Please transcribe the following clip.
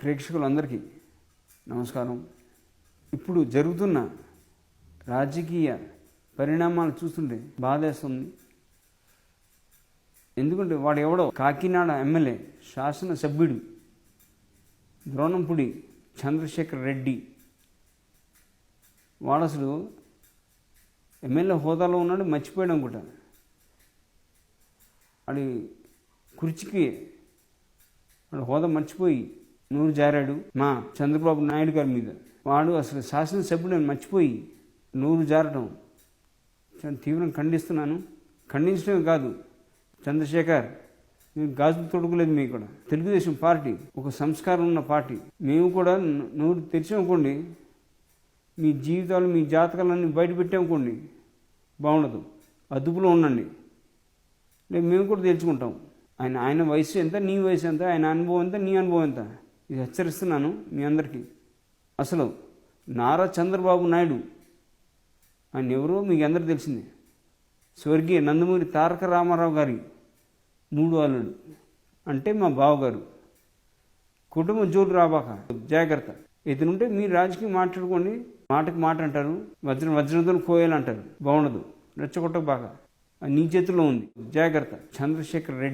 ప్రేక్షకులందరికీ నమస్కారం. ఇప్పుడు జరుగుతున్న రాజకీయ పరిణామాలు చూస్తుంటే బాధేస్తుంది. ఎందుకంటే వాడు ఎవడో కాకినాడ ఎమ్మెల్యే శాసనసభ్యుడు ద్రోణంపుడి చంద్రశేఖర్ రెడ్డి. వాడు అసలు ఎమ్మెల్యే హోదాలో ఉన్నాడు మర్చిపోయాడు అనుకుంటా. వాడి కుర్చీకి వాడు హోదా మర్చిపోయి నూరు జారాడు మా చంద్రబాబు నాయుడు గారి మీద. వాడు అసలు శాసనసభ్యుడు అని మర్చిపోయి నూరు జారడం చాలా తీవ్రంగా ఖండిస్తున్నాను. ఖండించడం కాదు చంద్రశేఖర్ మీరు గాజులు తొడుగులేదు మీకు కూడా. తెలుగుదేశం పార్టీ ఒక సంస్కారం ఉన్న పార్టీ. మేము కూడా నూరు తెరిచామనుకోండి మీ జీవితాలు మీ జాతకాలన్నీ బయట పెట్టామనుకోండి బాగుండదు. అదుపులో ఉండండి. లేదు మేము కూడా తెలుసుకుంటాం ఆయన ఆయన వయసు ఎంత నీ వయసు ఎంత ఆయన అనుభవం ఎంత నీ అనుభవం ఎంత? ఇది హెచ్చరిస్తున్నాను మీ అందరికీ. అసలు నారా చంద్రబాబు నాయుడు ఆయన ఎవరో మీకు అందరికీ తెలిసిందే. స్వర్గీయ నందమూరి తారక రామారావు గారి మూడు అల్లుడు. అంటే మా బావగారు. కుటుంబం జోలు రాబాక. జాగ్రత్త. ఇతనుంటే మీరు రాజకీయం మాట్లాడుకోండి. మాటకు మాట అంటారు. వజ్ర వజ్రంతో కోయాలంటారు. బాగుండదు. రెచ్చగొట్టకు బాగా. నీ చేతిలో ఉంది. జాగ్రత్త. చంద్రశేఖర్ రెడ్డి.